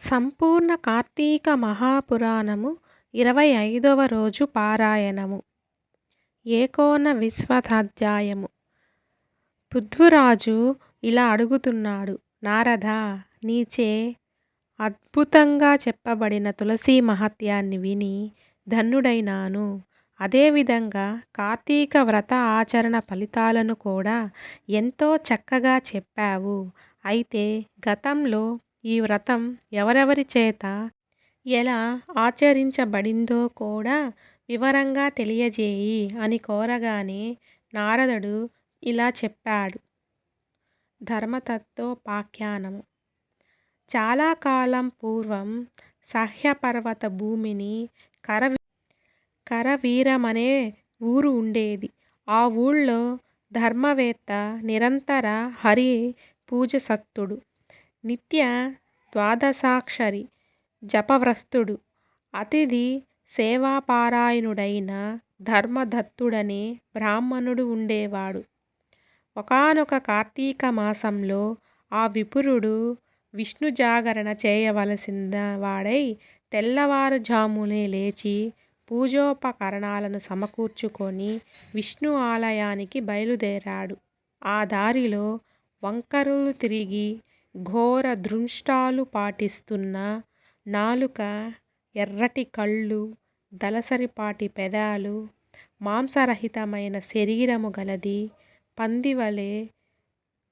సంపూర్ణ కార్తీక మహాపురాణము ఇరవై ఐదవ రోజు పారాయణము. ఏకోన విశ్వతాధ్యాయము పృథ్వరాజు ఇలా అడుగుతున్నాడు నారద నీచే అద్భుతంగా చెప్పబడిన తులసీ మహత్యాన్ని విని ధన్యుడైనాను. అదేవిధంగా కార్తీక వ్రత ఆచరణ ఫలితాలను కూడా ఎంతో చక్కగా చెప్పావు. అయితే గతంలో ఈ వ్రతం ఎవరెవరి చేత? ఎలా ఆచరించబడిందో కూడా వివరంగా తెలియజేయి అని కోరగానే నారదుడు ఇలా చెప్పాడు. ధర్మతత్వోపాఖ్యానము చాలా కాలం పూర్వం సహ్యపర్వత భూమిని కర కరవీరమనే ఊరు ఉండేది. ఆ ఊళ్ళో ధర్మవేత్త నిరంతర హరి పూజాసక్తుడు నిత్య ద్వాదశాక్షరి జపవ్రస్తుడు. అతిథి సేవాపారాయణుడైన ధర్మదత్తుడనే బ్రాహ్మణుడు ఉండేవాడు. ఒకానొక కార్తీక మాసంలో ఆ విపురుడు విష్ణు జాగరణ చేయవలసిన వాడై తెల్లవారుజామునే లేచి పూజోపకరణాలను సమకూర్చుకొని విష్ణు ఆలయానికి బయలుదేరాడు. ఆ దారిలో వంకరులు తిరిగి ఘోర దృష్టాలు పాటిస్తున్న నాలుక ఎర్రటి కళ్ళు దళసరిపాటి పెదాలు మాంసరహితమైన శరీరము గలది పందివలె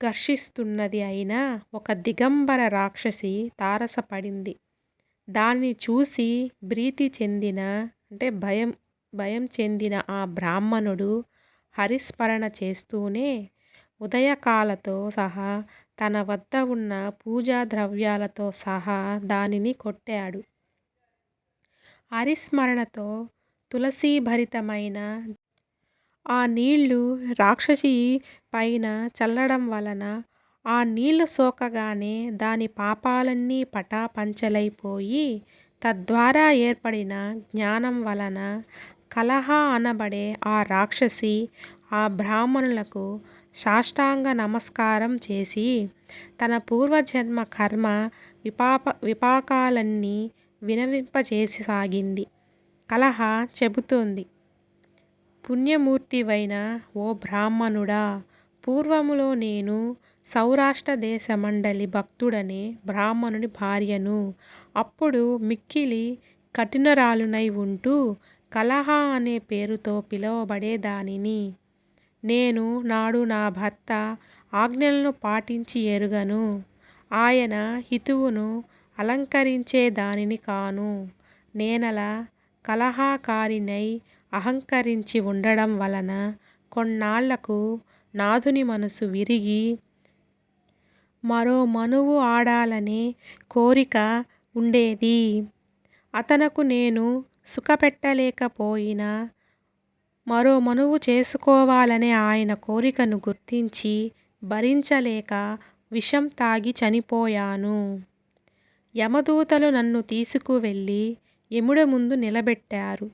ఘర్షిస్తున్నది అయిన ఒక దిగంబర రాక్షసి తారసపడింది. దాన్ని చూసి భీతి చెందిన అంటే భయం భయం చెందిన ఆ బ్రాహ్మణుడు హరిస్మరణ చేస్తూనే ఉదయకాలతో సహా తన వద్ద ఉన్న పూజా ద్రవ్యాలతో సహా దానిని కొట్టాడు. హరిస్మరణతో తులసీభరితమైన ఆ నీళ్ళు రాక్షసి పైన చల్లడం వలన ఆ నీళ్ళు సోకగానే దాని పాపాలన్నీ పటాపంచలైపోయి తద్వారా ఏర్పడిన జ్ఞానం వలన కలహ అనబడే ఆ రాక్షసి ఆ బ్రాహ్మణులకు సాష్టాంగ నమస్కారం చేసి తన పూర్వజన్మ కర్మ విపాప విపాకాలన్నీ విన్నవింపచేయసాగింది. కలహ చెబుతోంది పుణ్యమూర్తివైన ఓ బ్రాహ్మణుడా! పూర్వములో నేను సౌరాష్ట్ర దేశమండలి భక్తుడనే బ్రాహ్మణుని భార్యను. అప్పుడు మిక్కిలి కఠినరాలునై ఉంటూ కలహ అనే పేరుతో పిలువబడేదానిని. నేను నాడు నా భర్త ఆజ్ఞలను పాటించి ఎరుగను. ఆయన హితువును అలంకరించే దానిని కాను. నేనలా కలహాకారినై అహంకరించి ఉండడం వలన కొన్నాళ్ళకు నాథుని మనసు విరిగి మరో మనువు ఆడాలనే కోరిక ఉండేది. అతనకు నేను సుఖపెట్టలేకపోయినా మరో మనువు చేసుకోవాలనే ఆయన కోరికను గుర్తించి భరించలేక విషం తాగి చనిపోయాను. యమదూతలు నన్ను తీసుకువెళ్ళి యముడ ముందు నిలబెట్టారు.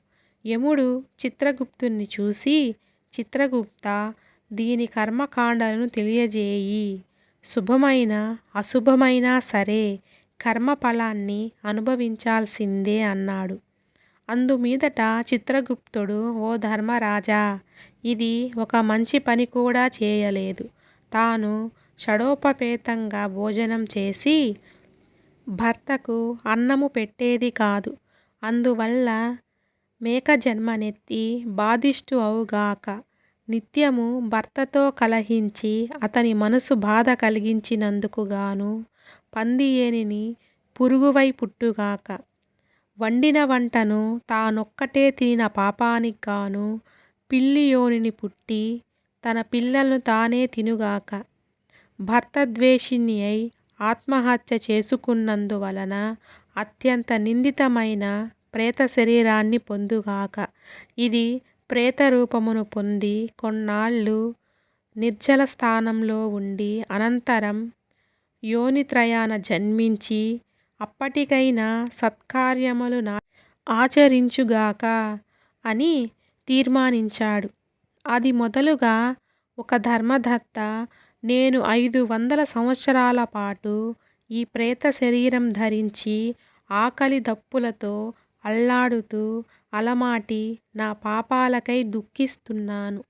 యముడు చిత్రగుప్తుని చూసి చిత్రగుప్తా! దీని కర్మకాండలను తెలియజేయి. శుభమైన అశుభమైనా సరే కర్మఫలాన్ని అనుభవించాల్సిందే అన్నాడు. అందుమీదట చిత్రగుప్తుడు ఓ ధర్మరాజా! ఇది ఒక మంచి పని కూడా చేయలేదు. తాను షడోపపేతంగా భోజనం చేసి భర్తకు అన్నము పెట్టేది కాదు. అందువల్ల మేక జన్మనెత్తి బాధిష్టు అవుగాక నిత్యము భర్తతో కలహించి అతని మనసు బాధ కలిగించినందుకు గాను పురుగువై పుట్టుగాక. వండిన వంటను తానొక్కటే తినిన పాపానికిగాను పిల్లి యోనిని పుట్టి తన పిల్లలను తానే తినుగాక. భర్త ద్వేషిణి అయి ఆత్మహత్య చేసుకున్నందువలన అత్యంత నిందితమైన ప్రేత శరీరాన్ని పొందుగాక. ఇది ప్రేత రూపమును పొంది కొన్నాళ్ళు నిర్జల స్థానంలో ఉండి అనంతరం యోనిత్రయాన జన్మించి అప్పటికైనా సత్కార్యములు ఆచరించుగాక అని తీర్మానించాడు. అది మొదలుగా ఒక ధర్మదత్త నేను ఐదు వందల సంవత్సరాల పాటు ఈ ప్రేత శరీరం ధరించి ఆకలి దప్పులతో అల్లాడుతూ అలమాటి నా పాపాలకై దుఃఖిస్తున్నాను.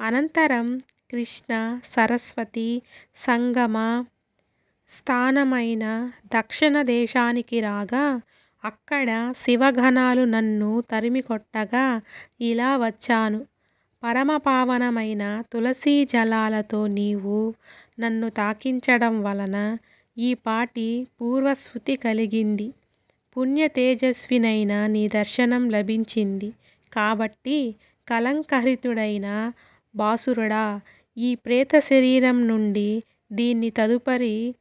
అనంతరం కృష్ణ సరస్వతి సంగమ స్థానమైన దక్షిణ దేశానికి రాగా అక్కడ శివగణాలు నన్ను తరిమికొట్టగా ఇలా వచ్చాను. పరమపావనమైన తులసీ జలాలతో నీవు నన్ను తాకించడం వలన ఈపాటి పూర్వస్మృతి కలిగింది. పుణ్యతేజస్వినైన నీ దర్శనం లభించింది. కాబట్టి కలంకరితుడైన బాసురుడా ఈ ప్రేత శరీరం నుండి దీన్ని తదుపరి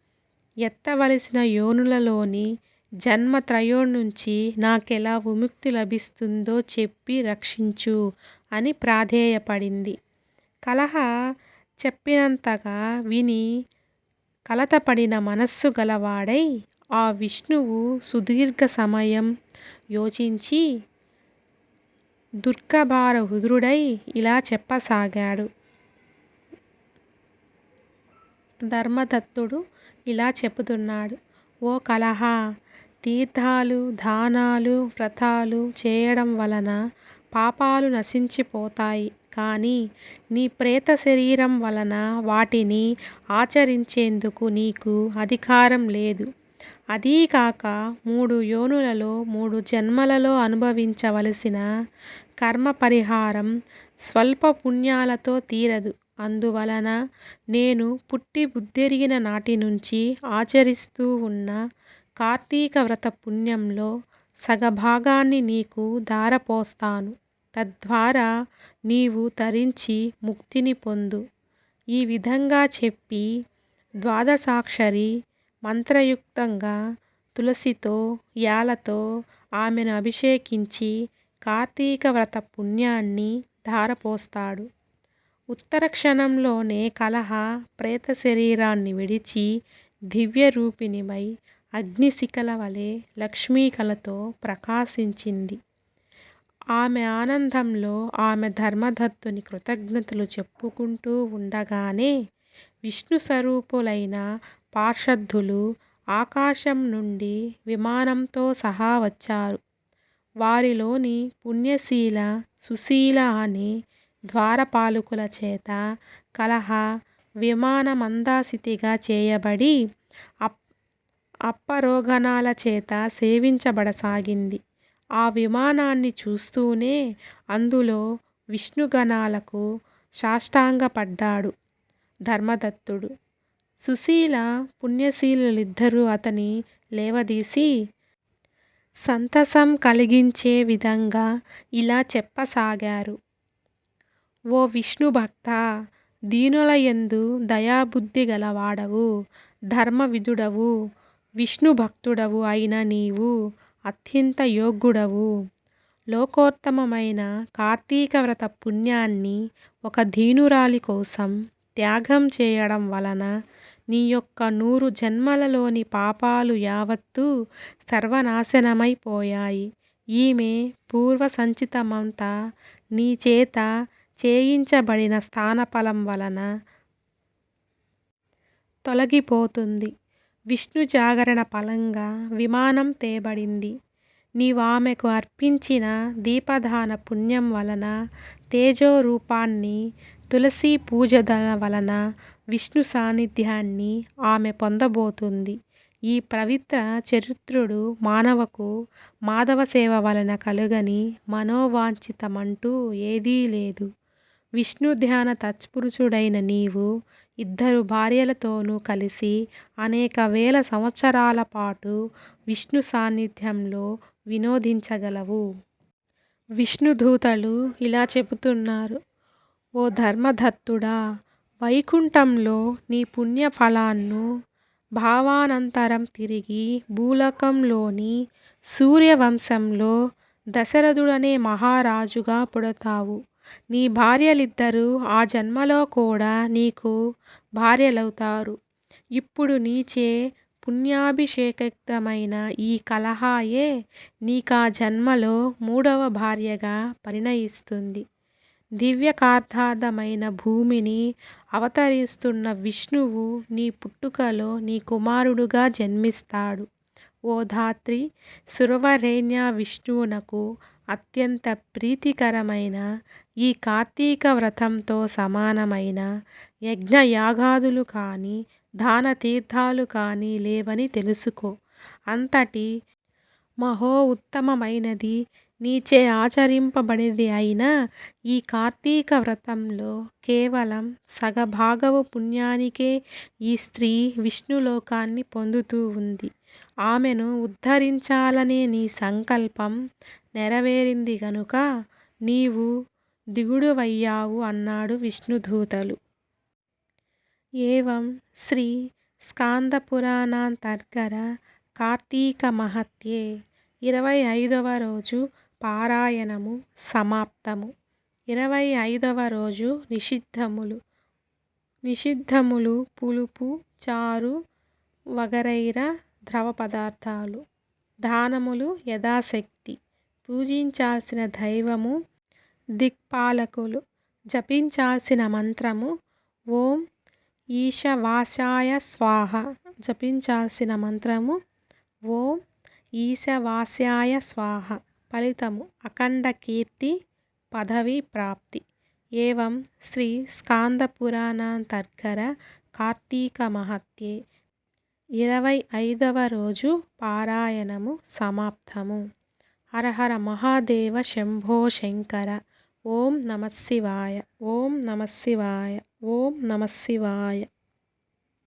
ఎత్తవలసిన యోనులలోని జన్మత్రయంనుంచి నాకెలా విముక్తి లభిస్తుందో చెప్పి రక్షించు అని ప్రాధేయపడింది. కలహ చెప్పినంతగా విని కలతపడిన మనస్సు గలవాడై ఆ విష్ణువు సుదీర్ఘ సమయం యోచించి దుర్గభార దుఃఖభారహృదుడై ఇలా చెప్పసాగాడు. ధర్మదత్తుడు ఇలా చెపుతున్నాడు. ఓ కలహా! తీర్థాలు, దానాలు, వ్రతాలు చేయడం వలన పాపాలు నశించిపోతాయి కానీ నీ ప్రేత శరీరం వలన వాటిని ఆచరించేందుకు నీకు అధికారం లేదు. అదీకాక మూడు యోనులలో మూడు జన్మలలో అనుభవించవలసిన కర్మ పరిహారం స్వల్ప పుణ్యాలతో తీరదు. అందువలన నేను పుట్టి బుద్ధెరిగిన నాటినుంచి ఆచరిస్తూ ఉన్న కార్తీక వ్రత పుణ్యంలో సగభాగాన్ని నీకు ధారపోస్తాను. తద్వారా నీవు తరించి ముక్తిని పొందు. ఈ విధంగా చెప్పి ద్వాదశాక్షరి మంత్రయుక్తంగా తులసితో, యాలతో ఆమెను అభిషేకించి కార్తీక వ్రత పుణ్యాన్ని ధారపోస్తాడు. ఉత్తర క్షణంలోనే కలహ ప్రేత శరీరాన్ని విడిచి దివ్య రూపిణిమై అగ్నిశిఖల వలె లక్ష్మీకళతో ప్రకాశించింది. ఆమె ఆనందంలో ఆమె ధర్మదత్తుని కృతజ్ఞతలు చెప్పుకుంటూ ఉండగానే విష్ణు స్వరూపులైన పార్షద్ధులు ఆకాశం నుండి విమానంతో సహా వచ్చారు. వారిలోని పుణ్యశీల, సుశీల అనే ద్వారపాలకుల చేత కలహ విమానమందాసితిగా చేయబడి అప్సరోగణాల చేత సేవించబడసాగింది. ఆ విమానాన్ని చూస్తూనే అందులో విష్ణుగణాలకు సాష్టాంగపడ్డాడు ధర్మదత్తుడు. సుశీల, పుణ్యశీలులిద్దరూ అతని లేవదీసి సంతసం కలిగించే విధంగా ఇలా చెప్పసాగారు. ఓ విష్ణుభక్తా! దీనులయందు దయాబుద్ధి గలవాడవు, ధర్మవిధుడవు, విష్ణుభక్తుడవు అయిన నీవు అత్యంత యోగ్యుడవు. లోకోత్తమమైన కార్తీక వ్రత పుణ్యాన్ని ఒక దీనురాలి కోసం త్యాగం చేయడం వలన నీ యొక్క నూరు జన్మలలోని పాపాలు యావత్తూ ఈమె పూర్వ ఈమె పూర్వసంచితమంతా నీచేత చేయించబడిన స్థానఫలం వలన తొలగిపోతుంది. విష్ణు జాగరణ ఫలంగా విమానం తేబడింది. నీవామెకు అర్పించిన దీపదాన పుణ్యం వలన తేజోరూపాన్ని, తులసీ పూజదల వలన విష్ణు సాన్నిధ్యాన్ని ఆమె పొందబోతుంది. ఈ పవిత్ర చరిత్రుడు మానవకు మాధవ సేవ వలన కలుగని మనోవాంఛితమంటూ ఏదీ లేదు. విష్ణుధ్యాన తత్పరుడైన నీవు ఇద్దరు భార్యలతోనూ కలిసి అనేక వేల సంవత్సరాల పాటు విష్ణు సాన్నిధ్యంలో వినోదించగలవు. విష్ణుదూతలు ఇలా చెబుతున్నారు ఓ ధర్మదత్తుడా! వైకుంఠంలో నీ పుణ్యఫలాన్ను భావానంతరం తిరిగి భూలకంలోని సూర్యవంశంలో దశరథుడనే మహారాజుగా పుడతావు. నీ భార్యలిద్దరూ ఆ జన్మలో కూడా నీకు భార్యలవుతారు. ఇప్పుడు నీచే పుణ్యాభిషేకితమైన ఈ కలహాయే నీకా జన్మలో మూడవ భార్యగా పరిణయిస్తుంది. దివ్యకార్థార్థమైన భూమిని అవతరిస్తున్న విష్ణువు నీ పుట్టుకలో నీ కుమారుడుగా జన్మిస్తాడు ఓ ధాత్రి సురవరేణ్య విష్ణువునకు అత్యంత ప్రీతికరమైన ఈ కార్తీక వ్రతంతో సమానమైన యజ్ఞయాగాదులు కానీ దాన తీర్థాలు కానీ లేవని తెలుసుకో. అంతటి మహో ఉత్తమమైనది నీచే ఆచరింపబడినది అయిన ఈ కార్తీక వ్రతంలో కేవలం సగభాగవు పుణ్యానికే ఈ స్త్రీ విష్ణులోకాన్ని పొందుతూ ఉంది. ఆమెను ఉద్ధరించాలనే నీ సంకల్పం నెరవేరింది గనుక నీవు దిగుడువయ్యావు అన్నాడు విష్ణుదూతలు. ఏవం శ్రీ స్కాందపురాణాంతర్గర కార్తీక మహత్యే ఇరవై ఐదవ రోజు పారాయణము సమాప్తము. ఇరవై ఐదవ రోజు నిషిద్ధములు. నిషిద్ధములు పులుపు చారు వగరైర ద్రవ పదార్థాలు. దానములు యథాశక్తి పూజించాల్సిన దైవము దిక్పాలకులు జపించాల్సిన మంత్రము ఓం ఈశవాసాయ స్వాహ జపించాల్సిన మంత్రము ఓం ఈశవాస్యాయ స్వాహ ఫలితము అఖండ కీర్తి పదవి ప్రాప్తి. ఏవం శ్రీ స్కాందపురాణాంతర్గర కార్తీక మహత్యే. ఇరవై ఐదవ రోజు పారాయణము సమాప్తము. హరహర మహాదేవ శంభో శంకర. ఓం నమశివాయ ఓం నమశివాయ ఓం నమశివాయ